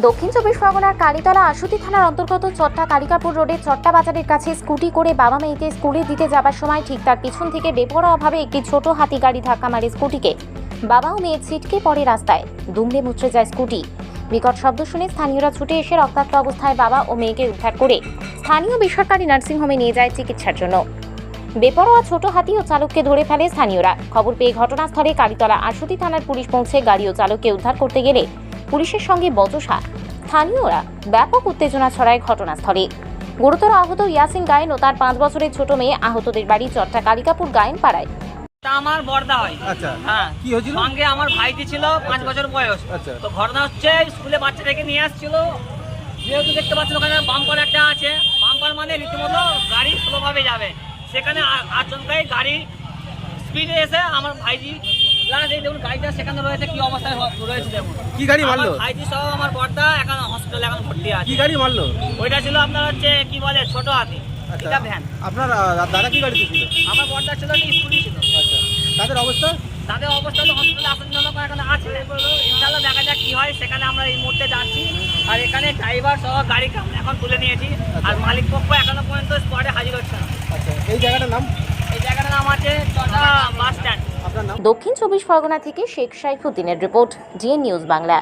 দক্ষিণ চব্বিশ পরগনার কালীতলা আশুতি থানার অন্তর্গত চট্টা কালিকাপুর রোডের চট্টা বাজারের কাছে স্কুটি করে বাবা মেয়েকে স্কুলে দিতে যাবার সময় ঠিক তার পিছন থেকে বেপরোয়াভাবে একটি ছোট হাতি গাড়ি ধাক্কা মারে স্কুটিকে। বাবা ও মেয়ে ছিটকে পড়ে রাস্তায়। দুমড়ে মুচড়ে যায় স্কুটি। বিকট শব্দ শুনে স্থানীয়রা ছুটে এসে রক্তাক্ত অবস্থায় বাবা ও মেয়েকে উদ্ধার করে স্থানীয় বেসরকারি নার্সিংহোমে নিয়ে যায় চিকিৎসার জন্য। বেপরোয়া ছোট হাতি ও চালককে ধরে ফেলে স্থানীয়রা। খবর পেয়ে ঘটনাস্থলে কালীতলা আশুতি থানার পুলিশ পৌঁছে গাড়ি ও চালককে উদ্ধার করতে গেলে পুলিশের সঙ্গে বচসা। স্থানীয়রা ব্যাপক উত্তেজনা ছড়ায় ঘটনাস্থলে। গুরুতর আহত ইয়াসিন গায়েন ও তার পাঁচ বছরের ছোট মেয়ে আহতদের বাড়ি চট্টা কালিকাপুর গায়েন পাড়ায় তা আমার বর্দা হয়। আচ্ছা হ্যাঁ। কি হয়েছিল? সঙ্গে আমার ভাইটি ছিল পাঁচ বছর বয়স। আচ্ছা। তো ঘটনা হচ্ছে স্কুলে বাচ্চা থেকে নিয়ে আসছিল। যেহেতু দেখতে পাচ্ছেন ওখানে বাম্পার একটা আছে। বাম্পার মানে রীতিমতো গাড়ি স্লোভাবে যাবে। সেখানে আচমকাই গাড়ি স্পিডে এসে আমার ভাইজি প্লাস এই দেখুন গাড়িটা সেখানে রয়েছে কি অবস্থায় রয়েছে দেখুন। কি গাড়ি মারলো? ভাইজি সহ আমার বর্দা এখন হসপিটালে এখন ভর্তি কি আছে গাড়ি মারলো? ওইটা ছিল আপনার হচ্ছে কি বলে ছোট হাতি। আচ্ছা এটা ভ্যান আপনার দাদা কি গাড়িতে ছিল? আমার বর্দা ছিল কি স্কুটি ছিল। আচ্ছা তাদের অবস্থা? তাদের অবস্থা তো হসপিটালে আসার জন্য এখন আছে। ইনশাল্লাহ দেখা যাক কি হয় সেখানে আমরা এই মুহূর্তে যাচ্ছি। আর এখানে ড্রাইভার সহ আমরা এখন তুলে নিয়েছি। আর মালিক পক্ষ এখনও পর্যন্ত স্পটে হাজির হচ্ছে না। আচ্ছা এই জায়গাটার নাম? এই জায়গাটার নাম আছে চটা বাস স্ট্যান্ড দক্ষিণ চব্বিশ পরগনা থেকে শেখ সাইফুদ্দিনের রিপোর্ট জিএন নিউজ বাংলা।